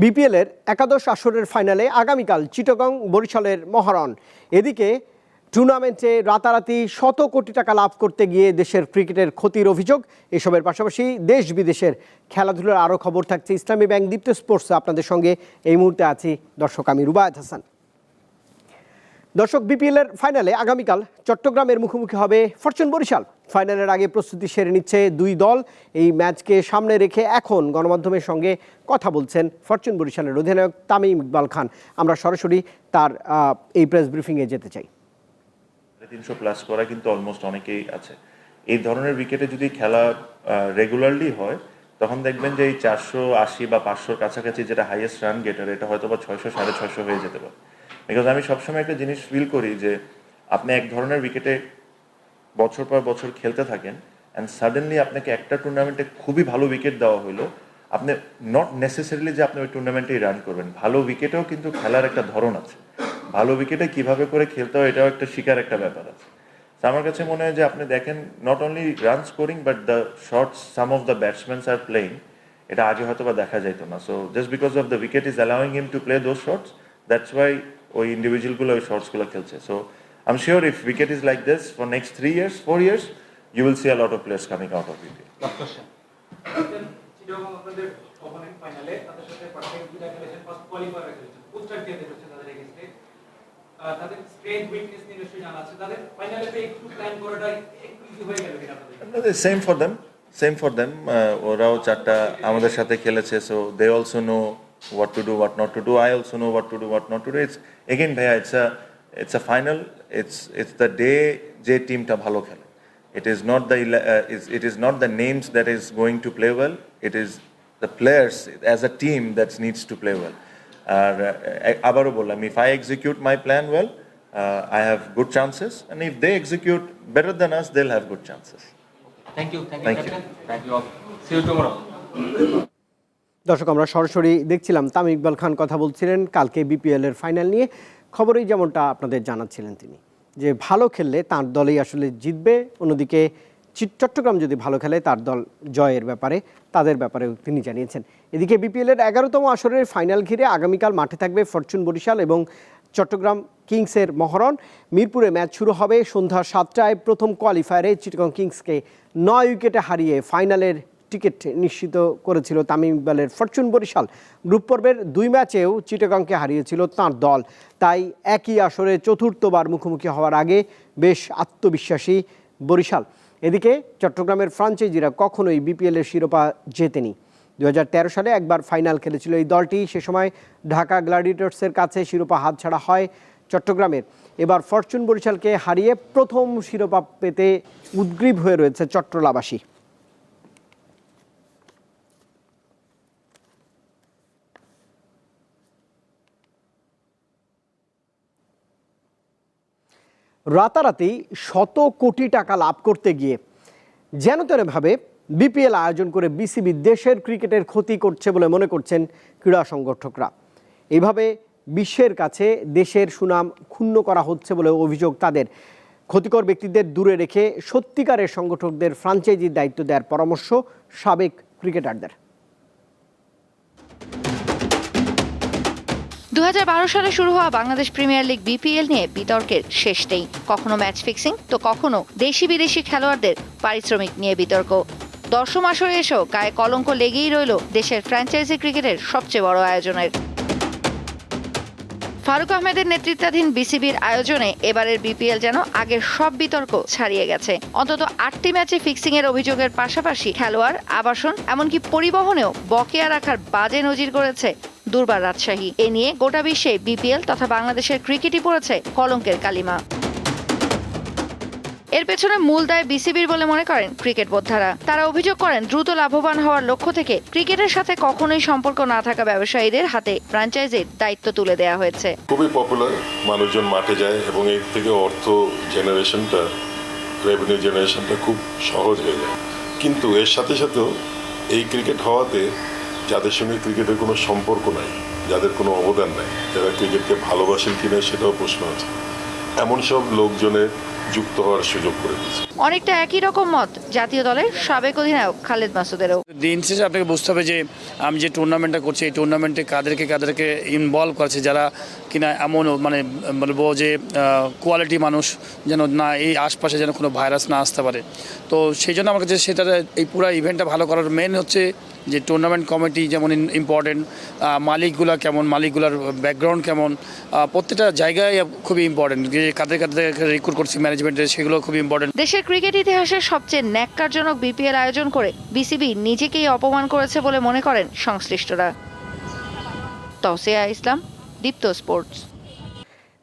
বিপিএলের একাদশ আসরের ফাইনালে আগামীকাল চিটগং বরিশালের মহারণ। এদিকে টুর্নামেন্টে রাতারাতি শত কোটি টাকা লাভ করতে গিয়ে দেশের ক্রিকেটের ক্ষতির অভিযোগ। এসবের পাশাপাশি দেশ বিদেশের খেলাধুলার আরও খবর থাকছে। ইসলামী ব্যাংক দীপ্ত স্পোর্টস আপনাদের সঙ্গে এই মুহূর্তে আছি। দর্শক আমি রুবায়ত হাসান। দর্শক বিপিএলের ফাইনালে আগামীকাল চট্টগ্রামের মুখোমুখি হবে ফরচুন বরিশাল। ফাইনালের আগে প্রস্তুতি সেরে নিচ্ছে দুই দল। এই ম্যাচকে সামনে রেখে এখন গণমাধ্যমের সঙ্গে কথা বলছেন ফরচুন বরিশালের অধিনায়ক তামিম ইকবাল খান। আমরা সরাসরি তার এই প্রেস ব্রিফিংয়ে যেতে চাই। তিনশো প্লাস করা কিন্তু অলমোস্ট অনেকেই আছে। এই ধরনের উইকেটে যদি খেলা রেগুলারলি হয়, তখন দেখবেন যে এই চারশো আশি বা পাঁচশোর কাছাকাছি যেটা হাইয়েস্ট রান গেটার এটা হয়তো বা ছয়শো, সাড়ে ছয়শো হয়ে যেতে পারে। বিকজ আমি সবসময় একটা জিনিস ফিল করি যে আপনি এক ধরনের উইকেটে বছর পর বছর খেলতে থাকেন অ্যান্ড সাডেনলি আপনাকে একটা টুর্নামেন্টে খুবই ভালো উইকেট দেওয়া হলো। আপনি নট নেসেসারিলি যে আপনি ওই টুর্নামেন্টেই রান করবেন, ভালো উইকেটেও কিন্তু খেলার একটা ধরন আছে। ভালো উইকেটে কীভাবে করে খেলতে হয় এটাও একটা শিকার একটা ব্যাপার আছে। আমার কাছে মনে হয় যে আপনি দেখেন not only run scoring but the shots some of the batsmen are playing এটা আগে হয়তো বা দেখা যাইতো না। So just because of the wicket is allowing him to play those shots that's why ওই ইন্ডিভিজুয়ালগুলো ওই শর্টসগুলো খেলছে। So I am sure if wicket is like this for next three years four years you will see a lot of players coming out of ফাইনালে তাদের strength weakness নিয়ে নিশ্চয়ই জানা আছে। তাদের ফাইনালে একটু প্ল্যান করাটা একটু ইজি হয়ে গেল কিনা আপনাদের? Same for them same for them ওরাও চারটা আমাদের সাথে খেলেছে so they also know what to do what not to do I also know what to do what not to do it's again ভাইয়া it's a it's a final it's it's the day যে টিমটা ভালো খেলে it is not the it is not the names that is going to play well it is the players as a team that needs to play well আর আহ, আবারও বললাম if I execute my plan well I have good chances and if they execute better than us they'll have good chances thank you thank Thank you you. Thank you see you tomorrow দর্শক, আমরা সরাসরি দেখছিলাম তামিম ইকবাল খান কথা বলছিলেন কালকে BPL এর final নিয়ে। খবরেই যেমনটা আপনাদের জানাচ্ছিলেন তিনি, যে ভালো খেললে তার দলেই আসলে জিতবে। অন্যদিকে চট্টগ্রাম যদি ভালো খেলে তার দল জয়ের ব্যাপারে, তাদের ব্যাপারে তিনি জানিয়েছেন। এদিকে বিপিএল এর এগারোতম আসরের ফাইনাল ঘিরে আগামীকাল মাঠে থাকবে ফরচুন বরিশাল এবং চট্টগ্রাম কিংসের মহরণ। মিরপুরে ম্যাচ শুরু হবে সন্ধ্যা সাতটায়। প্রথম কোয়ালিফায়ারে চিটগং কিংসকে নয় উইকেটে হারিয়ে ফাইনালের টিকিট নিশ্চিত করেছিল তামিম ইকবালের ফরচুন বরিশাল। গ্রুপ পর্বের দুই ম্যাচেও চিটাগাংকে হারিয়েছিল তাঁর দল। তাই একই আসরে চতুর্থবার মুখোমুখি হওয়ার আগে বেশ আত্মবিশ্বাসী বরিশাল। এদিকে চট্টগ্রামের ফ্রাঞ্চাইজিরা কখনোই বিপিএলের শিরোপা জেতেনি। দু হাজার তেরো সালে একবার ফাইনাল খেলেছিল এই দলটি। সে সময় ঢাকা গ্ল্যাডিয়েটর্সের কাছে শিরোপা হাতছাড়া হয় চট্টগ্রামের। এবার ফরচুন বরিশালকে হারিয়ে প্রথম শিরোপা পেতে উদ্গ্রীব হয়ে রয়েছে চট্টলাবাসী রাতারাতি শত কোটি টাকা লাভ করতে গিয়ে যেন তেনভাবে বিপিএল আয়োজন করে বিসিবি দেশের ক্রিকেটের ক্ষতি করছে বলে মনে করছেন ক্রীড়া সংগঠকরা। এভাবে বিশ্বের কাছে দেশের সুনাম ক্ষুণ্ণ করা হচ্ছে বলে অভিযোগ তাদের। ক্ষতিকর ব্যক্তিদের দূরে রেখে সত্যিকারের সংগঠকদের ফ্রাঞ্চাইজির দায়িত্ব দেওয়ার পরামর্শ সাবেক ক্রিকেটারদের। দু হাজার বারো সালে শুরু হওয়া বাংলাদেশ প্রিমিয়ার লিগ বিপিএল নিয়ে বিতর্কের শেষ নেই। কখনো ম্যাচ ফিক্সিং, তো কখনো দেশি বিদেশি খেলোয়াড়দের পারিশ্রমিক নিয়ে বিতর্ক। দশম আসরে এসেও গায়ে কলঙ্ক লেগেই রইল দেশের ফ্র্যাঞ্চাইজি ক্রিকেটের সবচেয়ে বড় আয়োজনের। ফারুক আহমেদের নেতৃত্বাধীন বিসিবির আয়োজনে এবারের বিপিএল যেন আগের সব বিতর্ক ছাড়িয়ে গেছে। অন্তত আটটি ম্যাচে ফিক্সিং এর অভিযোগের পাশাপাশি খেলোয়াড়, আবাসন, এমনকি পরিবহনেও বকেয়া রাখার বাজে নজির করেছে দুর্বার রাজশাহী। এ নিয়ে গোটা বিশ্বে বিপিএল তথা বাংলাদেশের ক্রিকেটই পড়েছে কলঙ্কের কালিমা। এর পেছনে মূল দায় বিসিবির বলে মনে করেন ক্রিকেট বোদ্ধারা। তারা অভিযোগ করেন, দ্রুত লাভবান হওয়ার লক্ষ্য থেকে ক্রিকেটের সাথে কখনোই সম্পর্ক না থাকা ব্যবসায়ীদের হাতে ফ্র্যাঞ্চাইজির দায়িত্ব তুলে দেওয়া হয়েছে। খুবই পপুলার মানুষজন মাঠে যায় এবং এর থেকে অর্থ জেনারেশনটা রেভিনিউ জেনারেশনটা খুব সহজ হয়ে যায়। কিন্তু এর সাথে সাথেও এই ক্রিকেট হওয়াতে যাদের সঙ্গে ক্রিকেটের কোনো সম্পর্ক নাই, যাদের কোনো অবদান নাই, যারা ক্রিকেটকে ভালোবাসেন কিনা সেটাও প্রশ্ন আছে। এমন সব লোকজনের যুক্ত হওয়ার সুযোগ করে দিয়েছে। অনেকটা একই রকম মত জাতীয় দলের সাবেক অধিনায়ক খালেদ মাসুদেরও দিন শেষে আপনাকে বুঝতে হবে যে আমি যে টুর্নামেন্টটা করছি এই টুর্নামেন্টে কাদেরকে কাদেরকে ইনভলভ করছে যারা কিনা এমন মানে বলব যে কোয়ালিটি মানুষ যেন না এই আশপাশে যেন কোনো ভাইরাস না আসতে পারে। তো সেই জন্য আমার কাছে সেটা এই পুরো ইভেন্টটা ভালো করার মেন হচ্ছে যে টুর্নামেন্ট কমিটি যেমন ইম্পর্টেন্ট মালিকগুলা কেমন মালিকগুলার ব্যাকগ্রাউন্ড কেমন প্রত্যেকটা জায়গায় খুবই ইম্পর্টেন্ট যে কাদের কাদের রিক্রুট করছি ম্যানেজমেন্টের সেগুলো খুবই ইম্পর্টেন্ট দেশের ক্রিকেট ইতিহাসের সবচেয়ে ন্যাক্কারজনক বিপিএল আয়োজন করে বিসিবি নিজেকেই অপমান করেছে বলে মনে করেন সংশ্লিষ্টরা। তসিয়া ইসলাম দীপ্ত স্পোর্টস।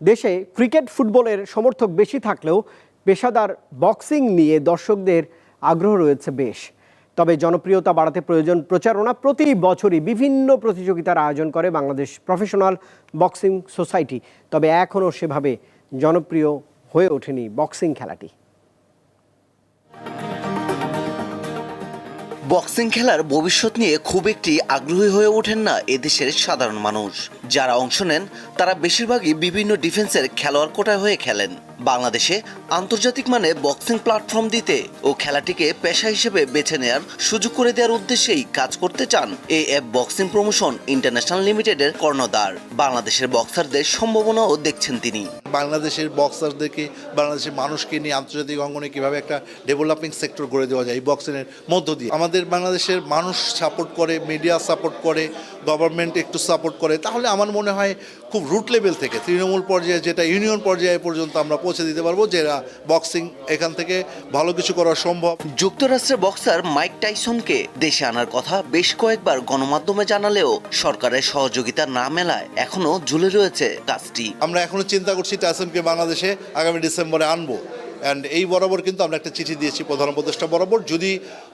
দেশে ক্রিকেট ফুটবলের সমর্থক বেশি থাকলেও পেশাদার বক্সিং নিয়ে দর্শকদের আগ্রহ রয়েছে বেশ। তবে জনপ্রিয়তা বাড়াতে প্রয়োজন প্রচারণা প্রতি বছরই বিভিন্ন প্রতিযোগিতার আয়োজন করে বাংলাদেশ প্রফেশনাল বক্সিং সোসাইটি তবে এখনও সেভাবে জনপ্রিয় হয়ে ওঠেনি বক্সিং খেলাটি। বক্সিং খেলার ভবিষ্যৎ নিয়ে খুব একটি আগ্রহী হয়ে ওঠেন না এদেশের সাধারণ মানুষ। যারা অংশ নেন, তারা বেশিরভাগই বিভিন্ন ডিফেন্সের খেলোয়াড় কোটায় হয়ে খেলেন। বাংলাদেশে আন্তর্জাতিক মানে বক্সিং প্ল্যাটফর্ম দিতে ও খেলাটিকে পেশা হিসেবে বেছে নেয়ার সুযোগ করে দেওয়ার উদ্দেশ্যেই কাজ করতে চান A F boxing promotion international লিমিটেডের কর্ণধার। বাংলাদেশের বক্সারদের সম্ভাবনাও দেখছেন তিনি। বাংলাদেশের বক্সারদেরকে, বাংলাদেশের মানুষকে নিয়ে আন্তর্জাতিক অঙ্গনে কীভাবে একটা ডেভেলপিং সেক্টর গড়ে দেওয়া যায় এই বক্সিংয়ের মধ্য দিয়ে। আমাদের বাংলাদেশের মানুষ সাপোর্ট করে, মিডিয়া সাপোর্ট করে গভর্নমেন্ট একটু সাপোর্ট করে, তাহলে আমার মনে হয় খুব রুট লেভেল থেকে তৃণমূল পর্যায়ে যেটা ইউনিয়ন পর্যায়ে পর্যন্ত আমরা পৌঁছে দিতে পারব যে বক্সিং এখান থেকে ভালো কিছু করা সম্ভব। যুক্তরাষ্ট্রের বক্সার মাইক টাইসনকে দেশে আনার কথা বেশ কয়েকবার গণমাধ্যমে জানালেও সরকারের সহযোগিতা না মেলায় এখনও ঝুলে রয়েছে কাজটি। আমরা এখনও চিন্তা করছি টাইসনকে বাংলাদেশে আগামী ডিসেম্বরে আনব। অ্যান্ড এই বরাবর কিন্তু আমরা একটা চিঠি দিয়েছি প্রধান উপদেষ্টা বরাবর। যদি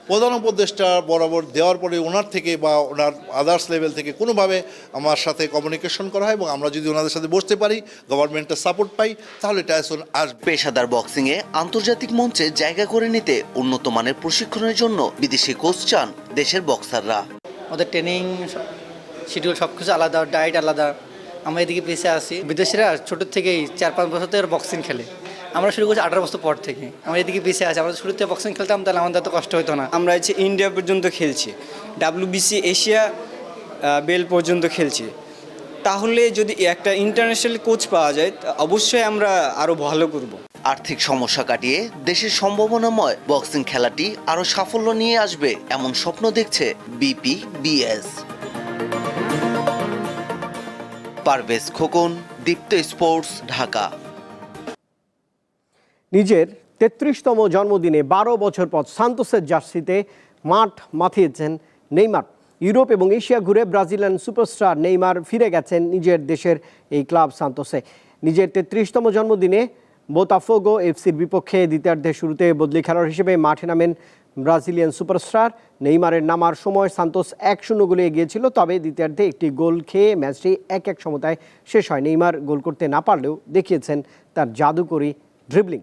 প্রধান উপদেষ্টা বরাবর দেওয়ার পরে ওনার থেকে বা ওনার আদার্স লেভেল থেকে কোনোভাবে আমার সাথে কমিউনিকেশন করা হয় এবং আমরা যদি ওনাদের সাথে বসতে পারি গভর্নমেন্টের সাপোর্ট পাই তাহলে টাইসন আসবে। পেশাদার বক্সিংয়ে আন্তর্জাতিক মঞ্চে জায়গা করে নিতে উন্নত মানের প্রশিক্ষণের জন্য বিদেশি কোচ চান দেশের বক্সাররা ওদের ট্রেনিং শিডিউল সব কিছু আলাদা ডায়েট আলাদা। আমরা এদিকে পিছিয়ে আসি বিদেশিরা ছোটোর থেকেই চার পাঁচ বছর থেকে বক্সিং খেলে। আমরা শুরু করছি আঠারো বছর পর থেকে। আমরা এদিকে পিছিয়ে আছে আমরা শুরুতে বক্সিং খেলতাম তাহলে আমাদের এত কষ্ট হতো না। আমরা হচ্ছে ইন্ডিয়া পর্যন্ত খেলছি ডাব্লিউবিসি এশিয়া বেল পর্যন্ত খেলছি। তাহলে যদি একটা ইন্টারন্যাশনাল কোচ পাওয়া যায় তা অবশ্যই আমরা আরও ভালো করব। আর্থিক সমস্যা কাটিয়ে দেশের সম্ভাবনাময় বক্সিং খেলাটি আরও সাফল্য নিয়ে আসবে এমন স্বপ্ন দেখছে বিপি বিএস পারভেজ খোকন দীপ্ত স্পোর্টস ঢাকা। নিজের তেত্রিশতম জন্মদিনে বারো বছর পর সান্তোসের জার্সিতে মাঠ মাথিয়েছেন নেইমার। ইউরোপ এবং এশিয়া ঘুরে ব্রাজিলিয়ান সুপারস্টার নেইমার ফিরে গেছেন নিজের দেশের এই ক্লাব সান্তোসে। নিজের তেত্রিশতম জন্মদিনে বোতাফোগো এফসির বিপক্ষে দ্বিতীয়ার্ধে শুরুতে বদলি খেলোয়াড় হিসেবে মাঠে নামেন ব্রাজিলিয়ান সুপারস্টার। নেইমারের নামার সময় সান্তোস এক শূন্য গোলে এগিয়েছিল, তবে দ্বিতীয়ার্ধে একটি গোল খেয়ে ম্যাচটি এক এক সমতায় শেষ হয়। নেইমার গোল করতে না পারলেও দেখিয়েছেন তার জাদুকরী ড্রিবলিং।